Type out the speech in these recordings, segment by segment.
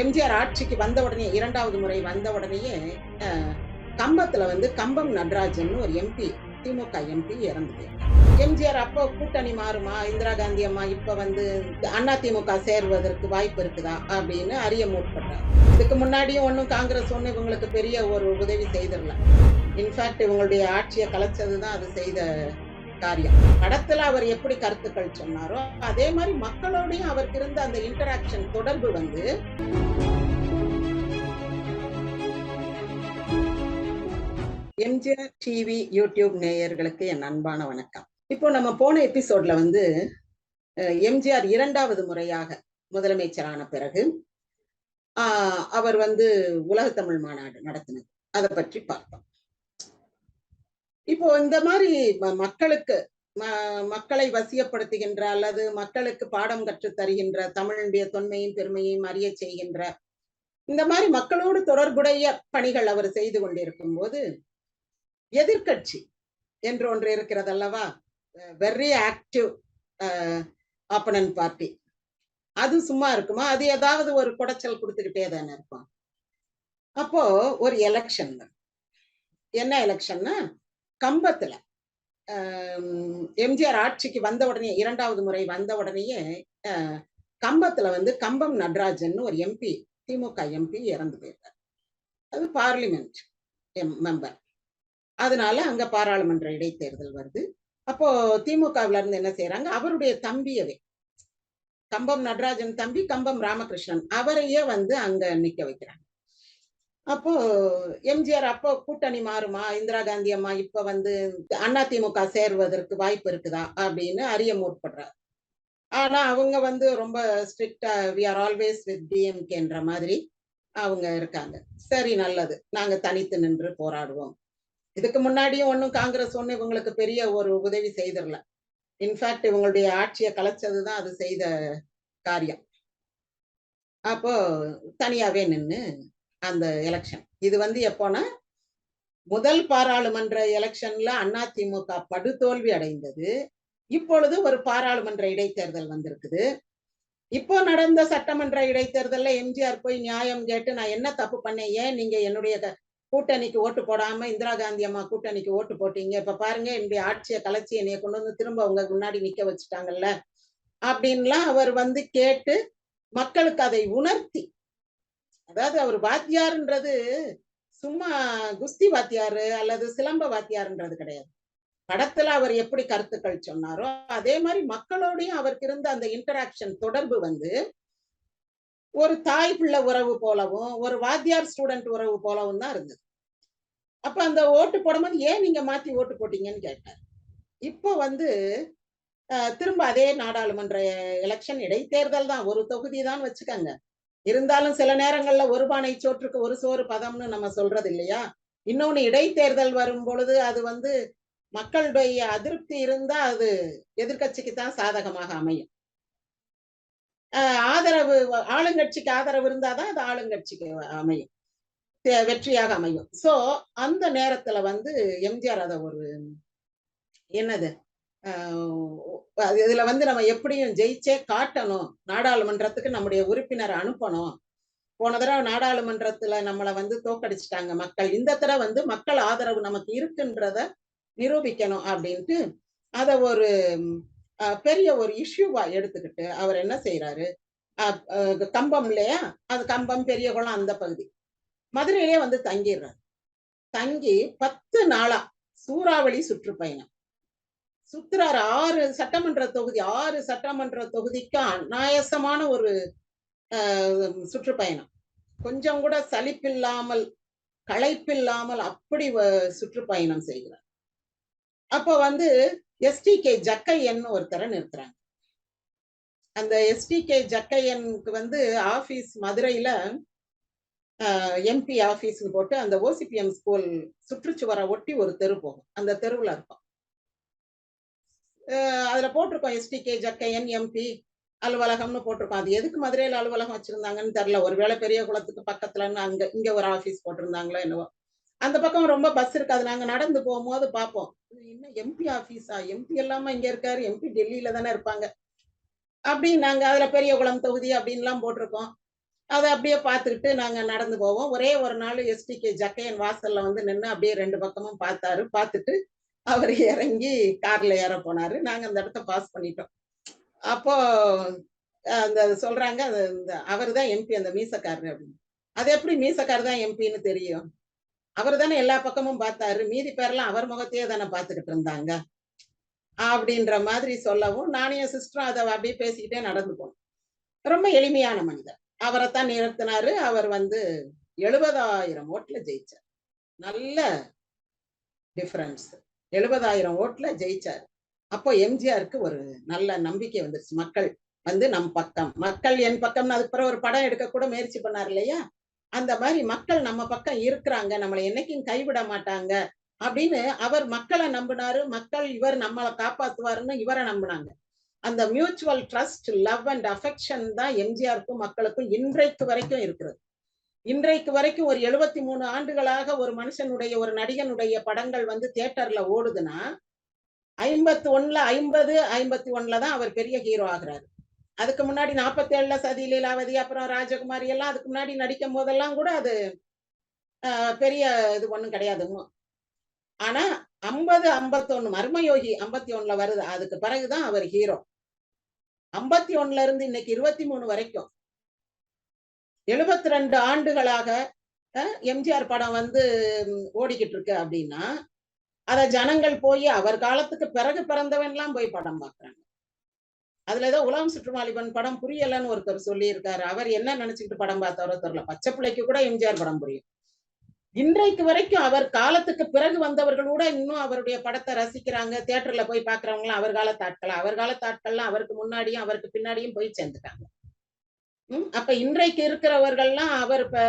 எம்ஜிஆர் ஆட்சிக்கு வந்த உடனே இரண்டாவது முறை வந்த உடனேயே கம்பத்துல வந்து கம்பம் நடராஜன் ஒரு எம்பி திமுக எம்பி இறந்தது. எம்ஜிஆர் அப்போ கூட்டணி மாறுமா இந்திரா காந்தி அம்மா இப்ப வந்து அண்ணா திமுக சேருவதற்கு வாய்ப்பு இருக்குதா அப்படின்னு அறிய முற்பட்டார். இதுக்கு முன்னாடியும் ஒன்றும் காங்கிரஸ் ஒன்று இவங்களுக்கு பெரிய ஒரு உதவி செய்திடல இன்ஃபேக்ட் இவங்களுடைய ஆட்சியை கலைச்சது தான் அது செய்த காரியம். படத்துல அவர் எப்படி கருத்துக்கள் சொன்னாரோ அதே மாதிரி மக்களோடையும் அவருக்கு இருந்த அந்த இன்டராக்ஷன் தொடர்பு வந்து எம்ஜிஆர் டிவி யூடியூப் நேயர்களுக்கு என் அன்பான வணக்கம். இப்போ நம்ம போன எபிசோட்ல வந்து எம்ஜிஆர் இரண்டாவது முறையாக முதலமைச்சரான பிறகு ஆஹ், அவர் வந்து உலக தமிழ் மாநாடு நடத்தினது. அதை பற்றி பார்த்தோம். இப்போ இந்த மாதிரி மக்களுக்கு ம- மக்களை வசியப்படுத்துகின்ற அல்லது மக்களுக்கு பாடம் கற்றுத் தருகின்ற தமிழுடைய தொன்மையும் பெருமையும் அறிய செய்கின்ற இந்த மாதிரி மக்களோடு தொடர்புடைய பணிகள் அவர் செய்து கொண்டிருக்கும் போது எதிர்க்கட்சி என்று ஒன்று இருக்கிறது அல்லவா? வெரி ஆக்டிவ் ஆப்பனன் பார்ட்டி அது சும்மா இருக்குமா? அது ஏதாவது ஒரு குடைச்சல் கொடுத்துக்கிட்டே தானே இருப்பான் அப்போ ஒரு எலெக்ஷன் என்ன எலெக்ஷன்னா கம்பத்துல எம்ஜிஆர் ஆட்சிக்கு வந்த உடனே இரண்டாவது முறை வந்த உடனேயே கம்பத்துல வந்து கம்பம் நடராஜன் ஒரு எம்பி திமுக எம்பி இறந்து போயிருக்கார். அது பார்லிமெண்ட் மெம்பர். அதனால அங்க பாராளுமன்ற இடைத்தேர்தல் வருது. அப்போ திமுகவுல இருந்து என்ன செய்யறாங்க அவருடைய தம்பியவே கம்பம் நடராஜன் தம்பி கம்பம் ராமகிருஷ்ணன். அவரையே வந்து அங்க நிக்க வைக்கிறாங்க. அப்போ எம்ஜிஆர் அப்போ கூட்டணி மாறுமா? இந்திரா காந்தி அம்மா இப்ப வந்து அண்ணா திமுக சேர்வதற்கு வாய்ப்பு இருக்குதா? அப்படின்னு அறிய முற்படுறார். ஆனா அவங்க வந்து ரொம்ப ஸ்ட்ரிக்டா வி ஆர் ஆல்வேஸ் வித் டிஎம்கேன்ற மாதிரி அவங்க இருக்காங்க. சரி நல்லது. நாங்க தனித்து நின்று போராடுவோம். இதுக்கு முன்னாடியும் ஒன்றும் காங்கிரஸ் ஒன்று இவங்களுக்கு பெரிய ஒரு உதவி செய்திடல இன்ஃபேக்ட் இவங்களுடைய ஆட்சியை கலைச்சதுதான் அது செய்த காரியம். அப்போ தனியாவே நின்னு அந்த எலெக்ஷன் இது வந்து எப்போனா முதல் பாராளுமன்ற எலெக்ஷன்ல அதிமுக படுதோல்வி அடைந்தது. இப்பொழுது ஒரு பாராளுமன்ற இடைத்தேர்தல் வந்திருக்குது. இப்போ நடந்த சட்டமன்ற இடைத்தேர்தல்ல எம்ஜிஆர் போய் நியாயம் கேட்டு நான் என்ன தப்பு பண்ணேன்? ஏன் நீங்க என்னுடைய க- கூட்டணிக்கு ஓட்டு போடாம இந்திரா காந்தி அம்மா கூட்டணிக்கு ஓட்டு போட்டீங்க? இப்ப பாருங்க என்னுடைய ஆட்சியை கலைச்சி என்னைய கொண்டு வந்து திரும்ப உங்க முன்னாடி நிக்க வச்சுட்டாங்கல்ல? அப்படின்லாம் அவர் வந்து கேட்டு மக்களுக்கு அதை உணர்த்தி அதாவது அவர் வாத்தியார்ன்றது சும்மா குஸ்தி வாத்தியாரு அல்லது சிலம்ப வாத்தியாருன்றது கிடையாது. படத்துல அவர் எப்படி கருத்துக்கள் சொன்னாரோ அதே மாதிரி மக்களோடையும் அவருக்கு இருந்த அந்த இன்டராக்ஷன் தொடர்பு வந்து ஒரு தாய் பிள்ளை உறவு போலவும் ஒரு வாத்தியார் ஸ்டூடெண்ட் உறவு போலவும் தான் இருந்தது. அப்ப அந்த ஓட்டு போடும்போது ஏன் நீங்க மாத்தி ஓட்டு போட்டீங்கன்னு கேட்டார். இப்போ வந்து திரும்ப அதே நாடாளுமன்ற எலெக்ஷன் இடைத்தேர்தல் தான். ஒரு தொகுதி தான் வச்சுக்கோங்க. இருந்தாலும் சில நேரங்கள்ல ஒரு பானை சோற்றுக்கு ஒரு சோறு பதம்னு நம்ம சொல்றது இல்லையா இன்னொன்னு இடைத்தேர்தல் வரும் பொழுது அது வந்து மக்களுடைய அதிருப்தி இருந்தா அது எதிர்க்கட்சிக்கு தான் சாதகமாக அமையும். ஆஹ் ஆதரவு ஆளுங்கட்சிக்கு ஆதரவு இருந்தாதான் அது ஆளுங்கட்சிக்கு அமையும். வெற்றியாக அமையும். சோ அந்த நேரத்துல வந்து எம்ஜிஆர் அத ஒரு என்னது? இதுல வந்து நம்ம எப்படியும் ஜெயிச்சே காட்டணும். நாடாளுமன்றத்துக்கு நம்முடைய உறுப்பினரை அனுப்பணும். போன தடவை நாடாளுமன்றத்துல நம்மளை வந்து தோக்கடிச்சிட்டாங்க மக்கள். இந்த தடவை வந்து மக்கள் ஆதரவு நமக்கு இருக்குன்றத நிரூபிக்கணும் அப்படின்ட்டு அத ஒரு பெரிய ஒரு இஷ்யூவா எடுத்துக்கிட்டு அவர் என்ன செய்யறாரு அஹ், கம்பம் இல்லையா? அது கம்பம் பெரிய குளம் அந்த பகுதி. மதுரையிலே வந்து தங்கிடுறாரு. தங்கி பத்து நாளா சூறாவளி சுற்றுப்பயணம். சுத்துறாரு ஆறு சட்டமன்ற தொகுதி ஆறு சட்டமன்ற தொகுதிக்கு அநாயசமான ஒரு சுற்றுப்பயணம். கொஞ்சம் கூட சலிப்பில்லாமல் களைப்பில்லாமல் அப்படி வ- சுற்றுப்பயணம் செய்கிறார். அப்போ வந்து எஸ்டிகே ஜக்கையன் ஒருத்தரை நிறுத்துறாங்க. அந்த எஸ்டிகே ஜக்கையனுக்கு வந்து ஆபீஸ் மதுரையில எம்பி ஆபீஸ்னு போட்டு அந்த ஓசிபிஎம் ஸ்கூல் சுற்றுச்சுவரை ஒட்டி ஒரு தெரு போகும். அந்த தெருவுல இருக்கும். அதுல போட்டிருக்கோம் எஸ்டிகே ஜக்கையன் எம்பி அலுவலகம்னு போட்டிருக்கோம். அது எதுக்கு மதுரையில அலுவலகம் வச்சிருந்தாங்கன்னு தெரியல. ஒருவேளை பெரிய குளத்துக்கு பக்கத்துலன்னு அங்க இங்க ஒரு ஆபீஸ் போட்டிருந்தாங்களோ என்னவோ. அந்த பக்கம் ரொம்ப பஸ் இருக்காது நாங்க நடந்து போகும்போது பார்ப்போம். இன்னும் என்ன எம்பி ஆபீஸா எம்பி எல்லாமே இங்க இருக்காரு. எம்பி டெல்லியில தானே இருப்பாங்க. அப்படி நாங்க அதுல பெரிய குளம் தொகுதி அப்படின்லாம் போட்டிருக்கோம். அத அப்படியே பார்த்துக்கிட்டு நாங்க நடந்து போவோம். ஒரே ஒரு நாள் எஸ்டிகே ஜக்கையன் வாசல்ல வந்து நின்னு அப்படியே ரெண்டு பக்கமும் பார்த்தாரு. பார்த்துட்டு அவர் இறங்கி கார்ல ஏற போனாரு. நாங்க அந்த இடத்த பாஸ் பண்ணிட்டோம். அப்போ அந்த சொல்றாங்க அந்த இந்த தான் எம்பி அந்த மீசக்காரரு அப்படின்னு. அது எப்படி மீசக்காரர் தான் எம்பின்னு தெரியும்? அவர் தானே எல்லா பக்கமும் பார்த்தாரு. மீதி பேரெல்லாம் அவர் முகத்தையே தானே பார்த்துக்கிட்டு இருந்தாங்க. அப்படின்ற மாதிரி சொல்லவும், நானும் என் சிஸ்டரும் அதை அப்படியே பேசிக்கிட்டே நடந்து போனோம். ரொம்ப எளிமையான மனிதர். தான் நிறுத்தினாரு. அவர் வந்து 70,000 ஓட்ல ஜெயிச்சார். நல்ல டிஃபரன்ஸ். 70,000 ஓட்ல ஜெயிச்சாரு. அப்போ எம்ஜிஆருக்கு ஒரு நல்ல நம்பிக்கை வந்துருச்சு. மக்கள் வந்து நம் பக்கம். மக்கள் என் பக்கம்னு அதுக்கு பிறகு ஒரு படம் எடுக்க கூட முயற்சி பண்ணார் இல்லையா? அந்த மாதிரி மக்கள் நம்ம பக்கம் இருக்கிறாங்க. நம்மளை என்னைக்கும் கைவிட மாட்டாங்க. அப்படின்னு அவர் மக்களை நம்புனாரு. மக்கள் இவர் நம்மளை காப்பாத்துவாருன்னு இவரை நம்புனாங்க. அந்த mutual trust, love and affection தான் எம்ஜிஆருக்கும் மக்களுக்கும் இன்றைக்கு வரைக்கும் இருக்கிறது. இன்றைக்கு வரைக்கும் ஒரு 73 ஆண்டுகளாக ஒரு மனுஷனுடைய ஒரு நடிகனுடைய படங்கள் வந்து தியேட்டர்ல ஓடுதுன்னா, 51ல 50, 51ல தான் அவர் பெரிய ஹீரோ ஆகுறாரு. அதுக்கு முன்னாடி 47ல சதி லீலாவதி, அப்புறம் ராஜகுமாரி எல்லாம் அதுக்கு முன்னாடி நடிக்கும் போதெல்லாம் கூட அது பெரிய இது ஒண்ணும் கிடையாது. ஆனா 50, 51 மர்மயோகி 51ல வருது. அதுக்கு பிறகு தான் அவர் ஹீரோ. 51ல இருந்து இன்னைக்கு 23 வரைக்கும் 72 ஆண்டுகளாக எம்ஜிஆர் படம் வந்து ஓடிக்கிட்டு இருக்கு அப்படின்னா, அத ஜனங்கள் போய் அவர் காலத்துக்கு பிறகு பிறந்தவன்லாம் போய் படம் பார்க்குறாங்க. அதுல ஏதோ உலகம் சுற்றுமாலிபன் படம் புரியலன்னு ஒருத்தர் சொல்லியிருக்காரு. அவர் என்ன நினைச்சுக்கிட்டு படம் பார்த்தவரோ தெரியல. பச்சை பிள்ளைக்கு கூட எம்ஜிஆர் படம் புரியும். இன்றைக்கு வரைக்கும் அவர் காலத்துக்கு பிறகு வந்தவர்கள் கூட இன்னும் அவருடைய படத்தை ரசிக்கிறாங்க. தேட்டர்ல போய் பாக்குறவங்களாம் அவர் காலத்து ஆட்கள் அவர் காலத்து ஆட்கள்லாம் அவருக்கு முன்னாடியும், அவருக்கு பின்னாடியும் போய் சேர்ந்துட்டாங்க. அப்ப இன்றைக்கு இருக்கிறவர்கள்லாம் அவர் இப்ப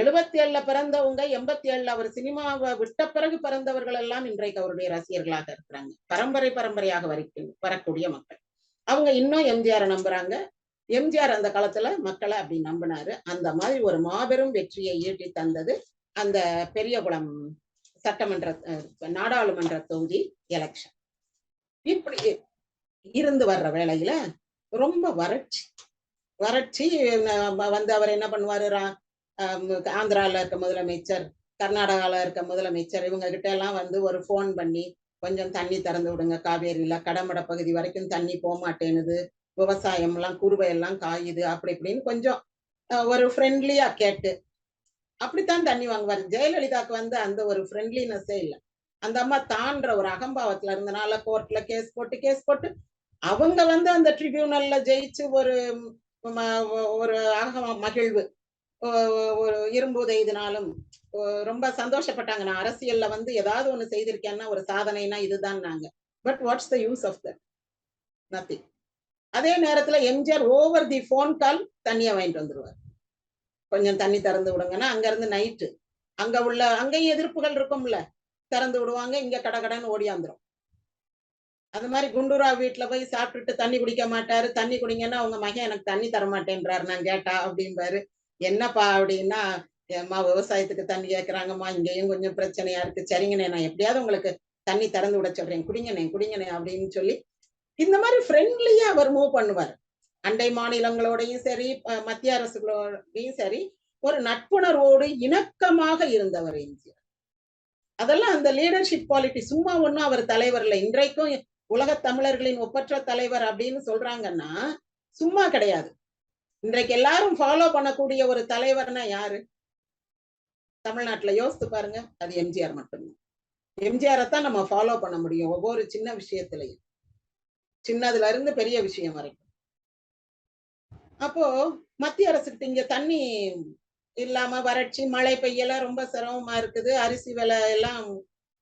77ல பிறந்தவங்க, 87ல அவர் சினிமாவை விட்ட பிறகு பிறந்தவர்கள் எல்லாம் இன்றைக்கு அவருடைய ரசிகர்களாக இருக்கிறாங்க. பரம்பரை பரம்பரையாக வரைக்கும் வரக்கூடிய மக்கள். அவங்க இன்னும் எம்ஜிஆரை நம்புறாங்க. எம்ஜிஆர் அந்த காலத்துல மக்களை அப்படி நம்பினாரு. அந்த மாதிரி ஒரு மாபெரும் வெற்றியை ஈட்டி தந்தது அந்த பெரியகுளம் சட்டமன்ற நாடாளுமன்ற தொகுதி எலெக்ஷன் இப்படி இருந்து வர்ற வேளையில ரொம்ப வறட்சி. வறட்சி வந்து அவர் என்ன பண்ணுவாரு, ஆந்திரால இருக்க முதலமைச்சர், கர்நாடகால இருக்க முதலமைச்சர் இவங்க கிட்ட எல்லாம் வந்து ஒரு ஃபோன் பண்ணி, கொஞ்சம் தண்ணி திறந்து விடுங்க காவேரியில. கடமட பகுதி வரைக்கும் தண்ணி போமாட்டேன்னுது. விவசாயம்லாம் குறுவை எல்லாம் காயுது. அப்படி இப்படின்னு கொஞ்சம் ஒரு ஃப்ரெண்ட்லியா கேட்டு, அப்படித்தான் தண்ணி வாங்குவாரு. ஜெயலலிதாவுக்கு வந்து அந்த ஒரு ஃப்ரெண்ட்லினஸ்ஸே இல்லை அந்த அம்மா தான்ற ஒரு அகம்பாவத்துல இருந்தனால கோர்ட்ல கேஸ் போட்டு, கேஸ் போட்டு அவங்க வந்து அந்த ட்ரிபியூனல்ல ஜெயிச்சு ஒரு ஒரு அக மகிழ்வு. ஒ ஒரு இரும்பு எய்தினாலும் ரொம்ப சந்தோஷப்பட்டாங்க. நான் அரசியல்ல வந்து ஏதாவது ஒண்ணு செய்திருக்கேன்னா, ஒரு சாதனைனா இதுதான்னாங்க. But what's the use of that? Nothing. அதே நேரத்துல MGR over the phone call தண்ணிய வாங்கிட்டு வந்துருவாரு. கொஞ்சம் தண்ணி திறந்து விடுங்கன்னா, அங்க இருந்து நைட்டு. அங்க உள்ள அங்கேயும் எதிர்ப்புகள் இருக்கும்ல. திறந்து விடுவாங்க. இங்க கடகடன்னு ஓடியாந்துரும். அது மாதிரி குண்டுராவ் வீட்ல போய் சாப்பிட்டுட்டு தண்ணி குடிக்க மாட்டாரு. தண்ணி குடிங்கன்னா, உங்க மகன் எனக்கு தண்ணி தர மாட்டேன்றாரு நான் கேட்டா அப்படிம்பாரு. என்னப்பா அப்படின்னா, ஏம்மா விவசாயத்துக்கு தண்ணி கேட்கறாங்கம்மா. இங்கேயும் கொஞ்சம் பிரச்சனையா இருக்கு. சரிங்கண்ணே நான் எப்படியாவது உங்களுக்கு தண்ணி திறந்து விட சொல்றேன். குடிங்கண்ணே, குடிங்கண்ணே அப்படின்னு சொல்லி, இந்த மாதிரி ஃப்ரெண்ட்லியா அவர் மூவ் பண்ணுவாரு. அண்டை மாநிலங்களோடையும் சரி, மத்திய அரசுகளோடையும் சரி, ஒரு நட்புணர்வோடு இணக்கமாக இருந்தவர் எம்ஜிஆர். அதெல்லாம் அந்த லீடர்ஷிப் குவாலிட்டி சும்மா ஒன்றும் அவர் தலைவர் இல்ல. இன்றைக்கும் உலக தமிழர்களின் ஒப்பற்ற தலைவர் அப்படின்னு சொல்றாங்கன்னா, சும்மா கிடையாது. இன்றைக்கு எல்லாரும் ஃபாலோ பண்ணக்கூடிய ஒரு தலைவர்னா யாரு? தமிழ்நாட்டுல யோசித்து பாருங்க. அது எம்ஜிஆர் மட்டும் தான். நம்ம ஃபாலோ பண்ண முடியும். ஒவ்வொரு சின்ன விஷயத்திலையும் சின்னதுல இருந்து பெரிய விஷயம் வரைக்கும். அப்போ மத்திய அரசுக்கிட்ட இங்க தண்ணி இல்லாம வறட்சி, மழை பெய்யலாம் ரொம்ப சிரமமா இருக்குது. அரிசி விலை எல்லாம்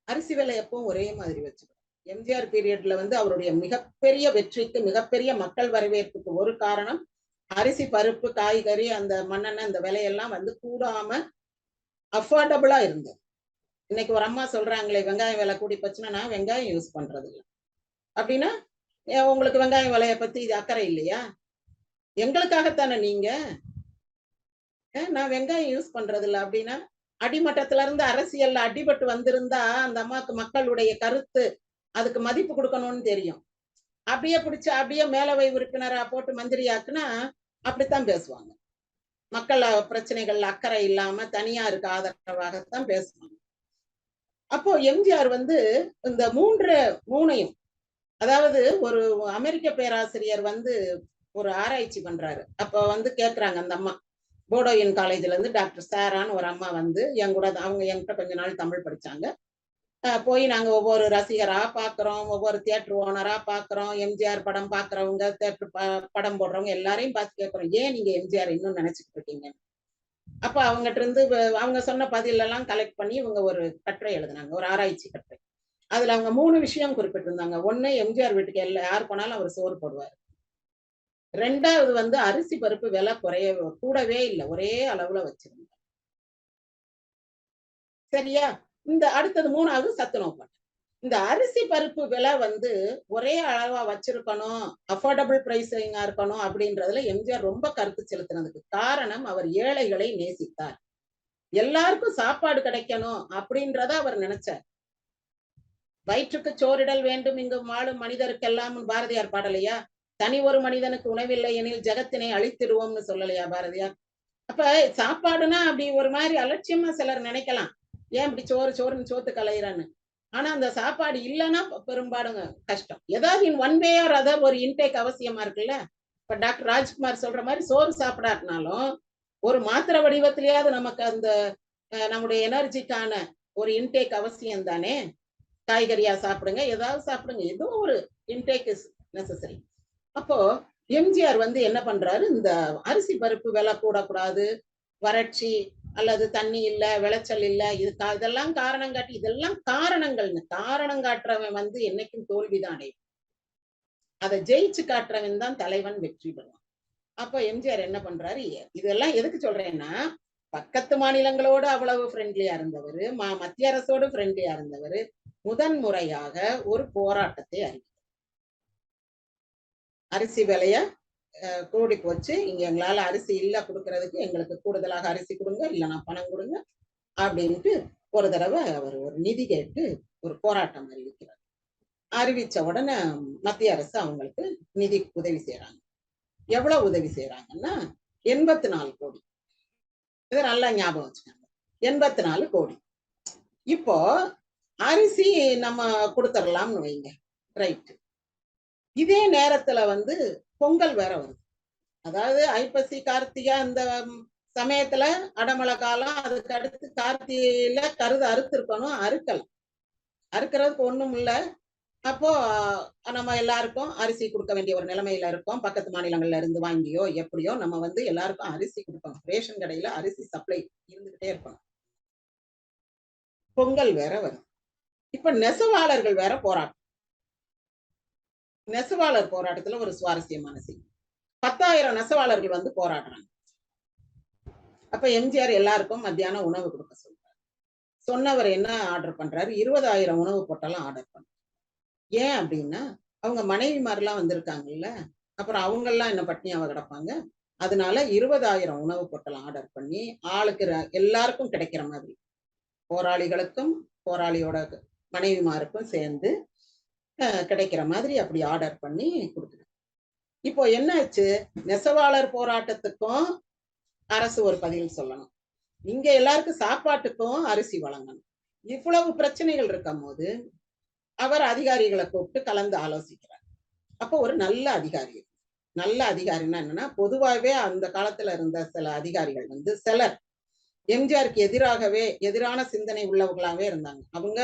அரிசி விலை எப்பவும் ஒரே மாதிரி வச்சுக்கணும். எம்ஜிஆர் பீரியட்ல வந்து அவருடைய மிகப்பெரிய வெற்றிக்கு, மிகப்பெரிய மக்கள் வரவேற்புக்கு ஒரு காரணம், அரிசி, பருப்பு, காய்கறி, அந்த மண்ணெண்ணெய் இந்த விலையெல்லாம் வந்து கூடாம அஃபோர்டபுளா இருந்தது. இன்னைக்கு ஒரு அம்மா சொல்றாங்களே, வெங்காயம் விலை கூடி போச்சுன்னா, நான் வெங்காயம் யூஸ் பண்றது இல்ல. அப்படின்னா, உங்களுக்கு வெங்காயம் விலைய பத்தி இது அக்கறை இல்லையா? எங்களுக்காகத்தானே நீங்க? நான் வெங்காயம் யூஸ் பண்றது இல்ல அப்படின்னா, அடிமட்டத்துல இருந்து அரசியல்ல அடிபட்டு வந்திருந்தா, அந்த அம்மாவுக்கு மக்களுடைய கருத்து, அதுக்கு மதிப்பு கொடுக்கணும்னு தெரியும். அப்படியே பிடிச்சி அப்படியே மேலவை உறுப்பினரா போட்டு மந்திரி ஆக்குனா, அப்படித்தான் பேசுவாங்க. மக்கள் பிரச்சனைகள் அக்கறை இல்லாம தனியாருக்கு ஆதரவாகத்தான் பேசுவாங்க அப்போ எம்ஜிஆர் வந்து இந்த மூன்று மூணையும் அதாவது ஒரு அமெரிக்க பேராசிரியர் வந்து ஒரு ஆராய்ச்சி பண்றாரு அப்ப வந்து கேக்குறாங்க அந்த அம்மா போடோயின் காலேஜ்ல இருந்து டாக்டர் சாரான்னு ஒரு அம்மா வந்து என் கூட அவங்க என்கிட்ட கொஞ்ச நாள் தமிழ் படிச்சாங்க போய் நாங்க ஒவ்வொரு ரசிகரா பாக்குறோம் ஒவ்வொரு தியேட்டர் ஓனரா பாக்குறோம் எம்ஜிஆர் படம் பாக்குறவங்க தியேட்டர் படம் போடுறவங்க எல்லாரையும் பார்த்து கேட்கறோம் ஏன் நீங்க எம்ஜிஆர் இன்னும் நினைச்சிட்டு இருக்கீங்க அப்ப அவங்ககிட்ட இருந்து அவங்க சொன்ன பதில் எல்லாம் கலெக்ட் பண்ணி இவங்க ஒரு கட்டுரை எழுதினாங்க ஒரு ஆராய்ச்சி கட்டுரை. அதுல அவங்க மூணு விஷயம் குறிப்பிட்டிருந்தாங்க. ஒண்ணு எம்ஜிஆர் வீட்டுக்கு எல்லா யார் போனாலும் அவர் சோறு போடுவார். ரெண்டாவது வந்து அரிசி பருப்பு விலை குறைய கூடவே இல்லை ஒரே அளவுல வச்சிருந்தாங்க. சரியா? இந்த அடுத்தது மூணாவது சத்துணவு பாட்டு இந்த அரிசி பருப்பு விலை வந்து ஒரே அளவா வச்சிருக்கணும் அஃபோர்டபுள் பிரைஸிங்கா இருக்கணும் அப்படின்றதுல எம்ஜிஆர் ரொம்ப கருத்து செலுத்தினதுக்கு காரணம் அவர் ஏழைகளை நேசித்தார். எல்லாருக்கும் சாப்பாடு கிடைக்கணும் அப்படின்றத அவர் நினைச்சார். வயிற்றுக்கு சோறிடல் வேண்டும் இங்கு வாழும் மனிதருக்கெல்லாம் பாரதியார் பாடலையா? தனி ஒரு மனிதனுக்கு உணவில்லை எனில் ஜெகத்தினை அழித்திடுவோம்னு சொல்லலையா பாரதியார்? அப்ப சாப்பாடுனா அப்படி ஒரு மாதிரி அலட்சியமா சிலர் நினைக்கலாம். ஏன் இப்படி சோறு சோறுன்னு சோத்து கலையிறான்னு? ஆனா அந்த சாப்பாடு இல்லைன்னா பெரும்பாடுங்க கஷ்டம். ஏதாவது in one way or other ஒரு இன்டேக் அவசியமா இருக்குல்ல? இப்ப டாக்டர் ராஜ்குமார் சொல்ற மாதிரி சோறு சாப்பிடாட்டினாலும் ஒரு மாத்திரை வடிவத்திலேயாவது நமக்கு அந்த நம்முடைய எனர்ஜிக்கான ஒரு இன்டேக் அவசியம் தானே காய்கறியா சாப்பிடுங்க ஏதாவது சாப்பிடுங்க. ஏதோ ஒரு இன்டேக் இஸ் நெசசரி அப்போ எம்ஜிஆர் வந்து என்ன பண்றாரு? இந்த அரிசி பருப்பு விலை கூடக்கூடாது வறட்சி அல்லது தண்ணி இல்ல விளைச்சல் இல்ல இது இதெல்லாம் காரணம் காட்டி இதெல்லாம் காரணங்கள்னு காரணம் காட்டுறவன் வந்து என்னைக்கும் தோல்விதானே. அதை ஜெயிச்சு காட்டுறவன் தான் தலைவன் வெற்றி பெறுவான். அப்போ எம்ஜிஆர் என்ன பண்றாரு? இதெல்லாம் எதுக்கு சொல்றேன்னா பக்கத்து மாநிலங்களோடு அவ்வளவு ஃப்ரெண்ட்லியா இருந்தவர் மா மத்திய அரசோடு ஃப்ரெண்ட்லியா இருந்தவர் முதன் முறையாக ஒரு போராட்டத்தை அறிவித்தார். அரிசி விலைய கூடி போச்சு இங்க எங்களால அரிசி இல்ல கொடுக்கறதுக்கு எங்களுக்கு கூடுதலாக அரிசி கொடுங்க இல்லைன்னா பணம் கொடுங்க அப்படின்ட்டு ஒரு தடவை அவர் ஒரு நிதி கேட்டு ஒரு போராட்டம் அறிவிக்கிறார். அறிவிச்ச உடனே மத்திய அரசு அவங்களுக்கு நிதி உதவி செய்யறாங்க எவ்வளவு உதவி செய்யறாங்கன்னா எண்பத்தி நாலு கோடி. இதை நல்லா ஞாபகம் வச்சுக்காங்க. எண்பத்தி நாலு கோடி. இப்போ அரிசி நம்ம கொடுத்துடலாம்னு வைங்க. ரைட் இதே நேரத்துல வந்து பொங்கல் வேற வருது. அதாவது ஐப்பசி கார்த்திகை அந்த சமயத்துல அடமழை காலம் அதுக்கு அடுத்து கார்த்திகையில கருது அறுத்திருக்கணும் அறுக்கல. அறுக்கிறதுக்கு ஒண்ணும் இல்ல. அப்போ நம்ம எல்லாருக்கும் அரிசி கொடுக்க வேண்டிய ஒரு நிலைமையில இருக்கோம். பக்கத்து மாநிலங்கள்ல இருந்து வாங்கியோ எப்படியோ நம்ம வந்து எல்லாருக்கும் அரிசி கொடுக்கணும். ரேஷன் கடையில அரிசி சப்ளை இருந்துகிட்டே இருக்கணும். பொங்கல் வேற வரும் இப்ப நெசவாளர்கள் வேற போராட்டம் நெசவாளர் போராட்டத்துல ஒரு சுவாரஸ்யமான செய்தி. பத்தாயிரம் நெசவாளர்கள் வந்து போராடுறாங்க. அப்ப எம்ஜிஆர் எல்லாருக்கும் மத்தியானம் உணவு கொடுக்க சொல்றாரு. சொன்னவர் என்ன ஆர்டர் பண்றாரு? இருபதாயிரம் உணவு போட்டாலும் ஆர்டர் பண்றாரு. ஏன் அப்படின்னா அவங்க மனைவிமாரெல்லாம் வந்திருக்காங்கல்ல அப்புறம் அவங்க எல்லாம் என்ன பட்னியாவ கிடப்பாங்க? அதனால இருபதாயிரம் உணவு பொட்டலம் ஆர்டர் பண்ணி ஆளுக்கு எல்லாருக்கும் கிடைக்கிற மாதிரி. போராளிகளுக்கும் போராளியோட மனைவிமாருக்கும் சேர்ந்து கிடைக்கிற மாதிரி அப்படி ஆர்டர் பண்ணி கொடுக்குது இப்போ என்னாச்சு? நெசவாளர் போராட்டத்துக்கும் அரசு ஒரு பதில் சொல்லணும். இங்க எல்லாருக்கும் சாப்பாட்டுக்கும் அரிசி வழங்கணும். இவ்வளவு பிரச்சனைகள் இருக்கும் போது அவர் அதிகாரிகளை கூப்பிட்டு கலந்து ஆலோசிக்கிறார். அப்போ ஒரு நல்ல அதிகாரி நல்ல அதிகாரின்னா என்னன்னா பொதுவாகவே அந்த காலத்துல இருந்த சில அதிகாரிகள் வந்து சிலர். எம்ஜிஆருக்கு எதிராகவே எதிரான சிந்தனை உள்ளவர்களாவே இருந்தாங்க. அவங்க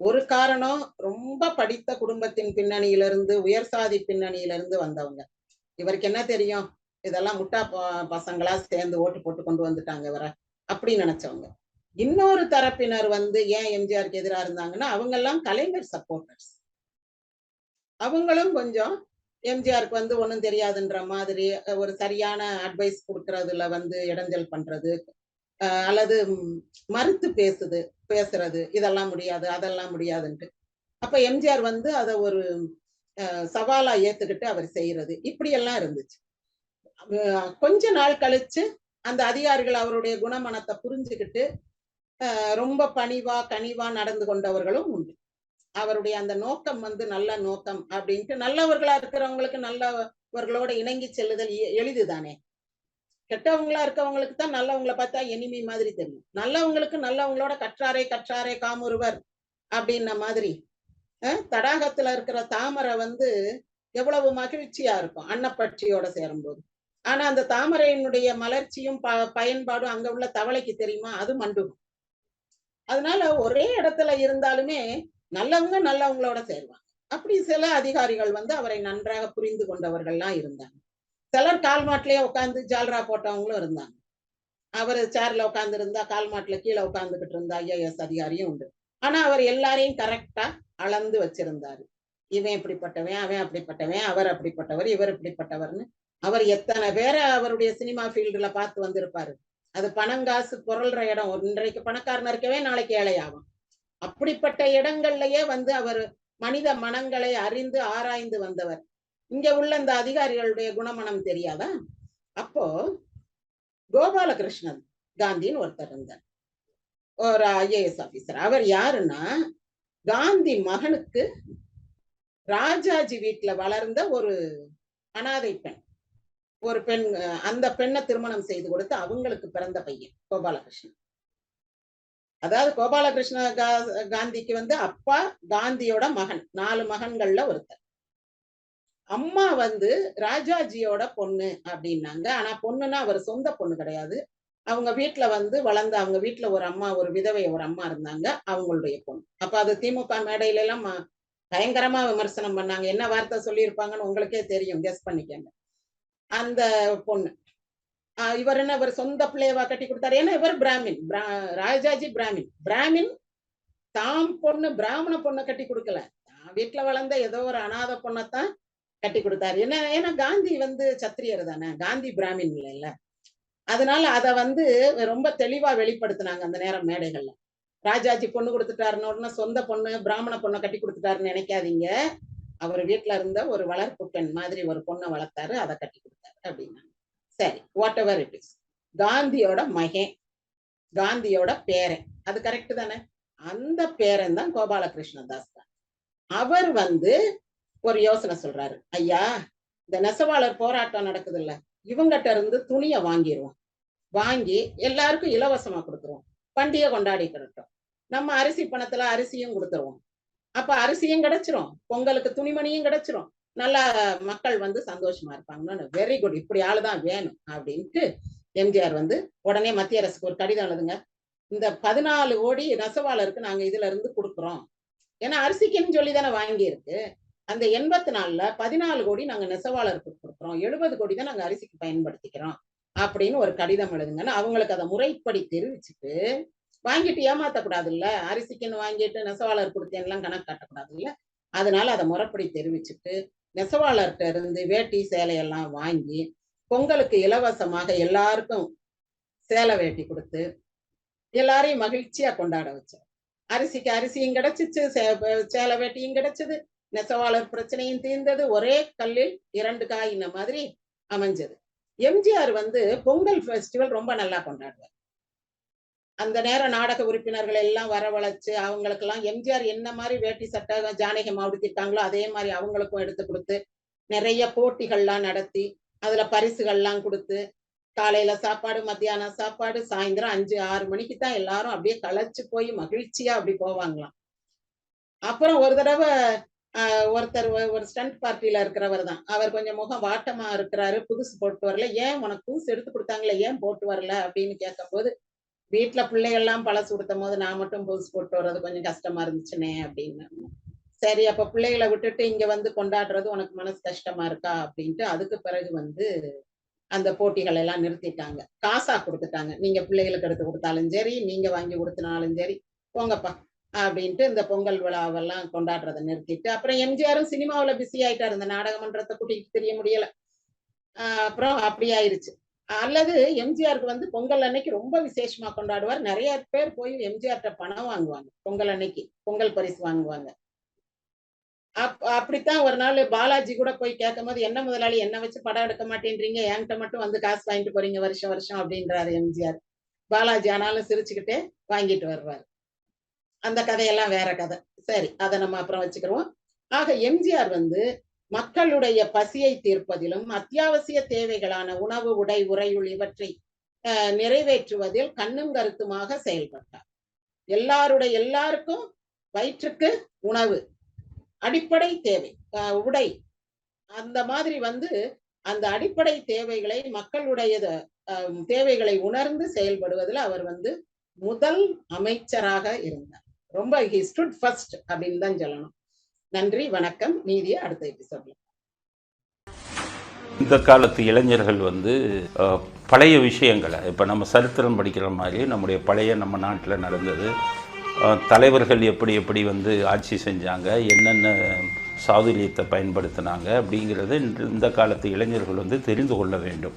ஒரு காரணம் ரொம்ப படித்த குடும்பத்தின் பின்னணியிலிருந்து உயர் சாதி பின்னணியிலிருந்து வந்தவங்க. இவருக்கு என்ன தெரியும்? இதெல்லாம் முட்டா ப- பசங்களா சேர்ந்து ஓட்டு போட்டு கொண்டு வந்துட்டாங்க இவரை அப்படின்னு நினைச்சவங்க. இன்னொரு தரப்பினர் வந்து ஏன் எம்ஜிஆருக்கு எதிரா இருந்தாங்கன்னா அவங்க எல்லாம் கலைஞர் சப்போர்ட்டர்ஸ் அவங்களும் கொஞ்சம் எம்ஜிஆருக்கு வந்து ஒண்ணும் தெரியாதுன்ற மாதிரி ஒரு சரியான அட்வைஸ் கொடுக்கறதுல வந்து இடைஞ்சல் பண்றது அல்லது மறுத்து பேசுது பேசுறது இதெல்லாம் முடியாது அதெல்லாம் முடியாதுன்ட்டு. அப்ப எம்ஜிஆர் வந்து அதை ஒரு அஹ், சவாலா ஏத்துக்கிட்டு அவர் செய்யறது. இப்படி எல்லாம் இருந்துச்சு கொஞ்ச நாள் கழிச்சு அந்த அதிகாரிகள் அவருடைய குணமனத்தை புரிஞ்சுக்கிட்டு அஹ், ரொம்ப பணிவா கனிவா நடந்து கொண்டவர்களும் உண்டு. அவருடைய அந்த நோக்கம் வந்து நல்ல நோக்கம் அப்படின்ட்டு நல்லவர்களா இருக்கிறவங்களுக்கு நல்லவர்களோட இணங்கி செல்லுதல் எ- எளிதுதானே? கெட்டவங்களா இருக்கவங்களுக்கு தான் நல்லவங்கள பார்த்தா எனிமி மாதிரி தெரியும். நல்லவங்களுக்கு நல்லவங்களோட கற்றாரே கற்றாரே காமுருவர் அப்படின்ன மாதிரி அஹ், தடாகத்துல இருக்கிற தாமரை வந்து எவ்வளவு மகிழ்ச்சியா இருக்கும் அன்னப்பட்சியோட சேரும்போது. ஆனா அந்த தாமரையினுடைய மலர்ச்சியும் ப பயன்பாடும் அங்க உள்ள தவளைக்கு தெரியுமா? அது மண்டுகும் அதனால ஒரே இடத்துல இருந்தாலுமே நல்லவங்க நல்லவங்களோட சேருவாங்க. அப்படி சில அதிகாரிகள் வந்து அவரை நன்றாக புரிந்து கொண்டவர்கள்லாம் இருந்தாங்க. சிலர் கால் மாட்டிலேயே உட்காந்து ஜால்ரா போட்டவங்களும் இருந்தாங்க. அவர் சேர்ல உட்கார்ந்து இருந்தா கால் மாட்டுல கீழே உட்கார்ந்துகிட்டு இருந்தா ஐஏஎஸ் அதிகாரியும் உண்டு. ஆனா அவர் எல்லாரையும் கரெக்டா அளந்து வச்சிருந்தாரு. இவன் இப்படிப்பட்டவன் அவன் அப்படிப்பட்டவன் அவர் அப்படிப்பட்டவர் இவர் இப்படிப்பட்டவர்னு. அவர் எத்தனை பேரை அவருடைய சினிமா ஃபீல்டுல பார்த்து வந்திருப்பாரு? அது பணங்காசு புரள்ற இடம். இன்றைக்கு பணக்காரன் இருக்கவே நாளைக்கு ஏழையாகும் அப்படிப்பட்ட இடங்கள்லயே வந்து அவர் மனித மனங்களை அறிந்து ஆராய்ந்து வந்தவர். இங்க உள்ள இந்த அதிகாரிகளுடைய குணமனம் தெரியாதா? அப்போ கோபாலகிருஷ்ணன் காந்தின்னு ஒருத்தர் இருந்தார். ஒரு ஐஏஎஸ் ஆபீசர் அவர் யாருன்னா காந்தி மகனுக்கு ராஜாஜி வீட்டுல வளர்ந்த ஒரு அனாதை பெண். ஒரு பெண் அந்த பெண்ணை திருமணம் செய்து கொடுத்து அவங்களுக்கு பிறந்த பையன் கோபாலகிருஷ்ணன். அதாவது கோபாலகிருஷ்ண கா- காந்திக்கு வந்து அப்பா காந்தியோட மகன் நாலு மகன்கள்ல ஒருத்தர். அம்மா வந்து ராஜாஜியோட பொண்ணு அப்படின்னாங்க. ஆனா பொண்ணுன்னா அவர் சொந்த பொண்ணு கிடையாது. அவங்க வீட்டுல வந்து வளர்ந்த அவங்க வீட்டுல ஒரு அம்மா ஒரு விதவை ஒரு அம்மா இருந்தாங்க. அவங்களுடைய பொண்ணு. அப்ப அது திமுக மேடையில எல்லாம் பயங்கரமா விமர்சனம் பண்ணாங்க. என்ன வார்த்தை சொல்லியிருப்பாங்கன்னு உங்களுக்கே தெரியும். கெஸ் பண்ணிக்கங்க. அந்த பொண்ணு. ஆஹ் இவர் என்ன இவர் சொந்த பிள்ளையவா கட்டி கொடுத்தாரு? ஏன்னா இவர் பிராமின். பிரா- ராஜாஜி பிராமின். பிராமின் தாம் பொண்ணு பிராமண பொண்ணை கட்டி கொடுக்கல. வீட்டுல வளர்ந்த ஏதோ ஒரு அனாதை பொண்ணைத்தான் கட்டி கொடுத்தாரு. என்ன ஏன்னா காந்தி வந்து சத்திரியர் தானே. காந்தி பிராமின் இல்லைல்ல. அதனால அத வந்து ரொம்ப தெளிவா வெளிப்படுத்தினாங்க அந்த நேரம் மேடைகள்ல. ராஜாஜி பொண்ணு கொடுத்துட்டாருன்னு உடனே சொந்த பொண்ணு பிராமண பொண்ணை கட்டி கொடுத்துட்டாருன்னு நினைக்காதீங்க. அவர் வீட்டுல இருந்த ஒரு வளர்ப்பு பெண் மாதிரி ஒரு பொண்ணை வளர்த்தாரு அதை கட்டி கொடுத்தாரு அப்படின்னாங்க. சரி வாட் எவர் இட் இஸ் காந்தியோட மகன் காந்தியோட பேரன். அது கரெக்ட் தானே? அந்த பேரன் தான் கோபாலகிருஷ்ண தாஸ் தான். அவர் வந்து ஒரு யோசனை சொல்றாரு. ஐயா இந்த நெசவாளர் போராட்டம் நடக்குது இல்ல இவங்கிட்ட இருந்து துணியை வாங்கிடுவோம் வாங்கி எல்லாருக்கும் இலவசமா கொடுத்துருவோம். பண்டிகை கொண்டாடிக்கிட்டோம் நம்ம அரிசி பணத்துல அரிசியும் கொடுத்துருவோம். அப்ப அரிசியும் கிடைச்சிரும். பொங்கலுக்கு துணிமணியும் கிடைச்சிரும். நல்லா மக்கள் வந்து சந்தோஷமா இருப்பாங்கன்னு வெரி குட் இப்படி ஆளுதான் வேணும் அப்படின்ட்டு எம்ஜிஆர் வந்து உடனே மத்திய அரசுக்கு ஒரு கடிதம் எழுதுங்க. இந்த பதினாலு கோடி நெசவாளருக்கு நாங்க இதுல இருந்து கொடுக்குறோம். ஏன்னா அரிசிக்குன்னு சொல்லி தானே வாங்கியிருக்கு. அந்த எண்பத்தி நாலுல பதினாலு கோடி நாங்க நெசவாளருக்கு கொடுக்குறோம். எழுபது கோடி தான் நாங்க அரிசிக்கு பயன்படுத்திக்கிறோம் அப்படின்னு ஒரு கடிதம் எழுதுங்கன்னு அவங்களுக்கு அதை முறைப்படி தெரிவிச்சுட்டு வாங்கிட்டு ஏமாத்தக்கூடாது இல்ல அரிசிக்குன்னு வாங்கிட்டு நெசவாளர் கொடுத்தேன்லாம் கணக்கு காட்டக்கூடாது இல்ல அதனால அதை முறைப்படி தெரிவிச்சுட்டு நெசவாளர்கிட்ட இருந்து வேட்டி சேலையெல்லாம் வாங்கி பொங்கலுக்கு இலவசமாக எல்லாருக்கும் சேலை வேட்டி கொடுத்து எல்லாரையும் மகிழ்ச்சியா கொண்டாட வச்சோம். அரிசிக்கு அரிசியும் கிடைச்சிச்சு சே- சேலை வேட்டியும் கிடைச்சது. நெசவாளர் பிரச்சனையும் தீர்ந்தது. ஒரே கல்லில் இரண்டு காய் இந்த மாதிரி அமைஞ்சது. எம்ஜிஆர் வந்து பொங்கல் ஃபெஸ்டிவல் ரொம்ப நல்லா கொண்டாடுவார். அந்த நேரம் நாடக உறுப்பினர்கள் எல்லாம் வரவழைச்சு அவங்களுக்கெல்லாம் எம்ஜிஆர் என்ன மாதிரி வேட்டி சட்டை ஜானகம் உடுத்திருக்காங்களோ அதே மாதிரி அவங்களுக்கும் எடுத்து கொடுத்து நிறைய போட்டிகள்லாம் நடத்தி அதுல பரிசுகள்லாம் கொடுத்து காலையில சாப்பாடு மத்தியானம் சாப்பாடு சாயந்தரம் அஞ்சு ஆறு மணிக்கு தான் எல்லாரும் அப்படியே களைச்சு போய் மகிழ்ச்சியா அப்படி போவாங்களாம். அப்புறம் ஒரு தடவை ஒருத்தர் ஒரு ஸ்டண்ட் பார்ட்டியில இருக்கிறவர் தான். அவர் கொஞ்சம் முகம் வாட்டமா இருக்கிறாரு புதுசு போட்டு வரல. ஏன் உனக்கு புதுசு எடுத்து கொடுத்தாங்களே? ஏன் போட்டு வரல? அப்படின்னு கேட்கும்போது வீட்டுல பிள்ளைகள்லாம் பழசு கொடுத்தும் போது நான் மட்டும் புதுசு போட்டு வர்றது கொஞ்சம் கஷ்டமா இருந்துச்சுனே அப்படின்னு. சரி அப்ப பிள்ளைகளை விட்டுட்டு இங்க வந்து கொண்டாடுறது உனக்கு மனசு கஷ்டமா இருக்கா? அப்படின்ட்டு அதுக்கு பிறகு வந்து அந்த போட்டிகள் எல்லாம் நிறுத்திட்டாங்க. காசா கொடுத்துட்டாங்க. நீங்க பிள்ளைகளுக்கு எடுத்து கொடுத்தாலும் சரி நீங்க வாங்கி கொடுத்தனாலும் சரி. போங்கப்பா. அப்படின்ட்டு இந்த பொங்கல் விழாவெல்லாம் கொண்டாடுறதை நிறுத்திட்டு அப்புறம் எம்ஜிஆரும் சினிமாவுல பிஸி ஆயிட்டாரு. இந்த நாடகமன்றத்தை கூட்டிகிட்டு தெரிய முடியல. அப்புறம் அப்படி ஆயிருச்சு. அல்லது எம்ஜிஆருக்கு வந்து பொங்கல் அன்னைக்கு ரொம்ப விசேஷமா கொண்டாடுவார். நிறைய பேர் போய் எம்ஜிஆர்ட்ட பணம் வாங்குவாங்க. பொங்கல் அன்னைக்கு பொங்கல் பரிசு வாங்குவாங்க. அப் அப்படித்தான் ஒரு நாள் பாலாஜி கூட போய் கேட்கும் போது என்ன முதலாளி என்ன வச்சு படம் எடுக்க மாட்டேன்றீங்க? என்கிட்ட மட்டும் வந்து காசு வாங்கிட்டு போறீங்க வருஷம் வருஷம் அப்படின்றாரு எம்ஜிஆர். பாலாஜி ஆனாலும் சிரிச்சுக்கிட்டே வாங்கிட்டு வர்றாரு அந்த கதையெல்லாம் வேற கதை. சரி அதை நம்ம அப்புறம் வச்சுக்கிறோம் ஆக எம்ஜிஆர் வந்து மக்களுடைய பசியை தீர்ப்பதிலும் அத்தியாவசிய தேவைகளான உணவு உடை உறையுள் இவற்றை அஹ், நிறைவேற்றுவதில் கண்ணும் கருத்துமாக செயல்பட்டார். எல்லாருடைய எல்லாருக்கும் வயிற்றுக்கு உணவு அடிப்படை தேவை உடை. அந்த மாதிரி வந்து அந்த அடிப்படை தேவைகளை மக்களுடைய தேவைகளை உணர்ந்து செயல்படுவதில் அவர் வந்து முதல் அமைச்சராக இருந்தார். ரொம்ப ஹி ஸ்டுட் ஃபர்ஸ்ட் அப்படின்னு தான் சொல்லணும். நன்றி வணக்கம். மீதியை அடுத்த எபிசோட்ல இந்த காலத்து இளைஞர்கள் வந்து பழைய விஷயங்களை இப்போ நம்ம சரித்திரம் படிக்கிற மாதிரி நம்முடைய பழைய நம்ம நாட்டில் நடந்தது. தலைவர்கள் எப்படி எப்படி வந்து ஆட்சி செஞ்சாங்க என்னென்ன சாதுரியத்தை பயன்படுத்தினாங்க அப்படிங்கிறத இந்த காலத்து இளைஞர்கள் வந்து தெரிந்து கொள்ள வேண்டும்.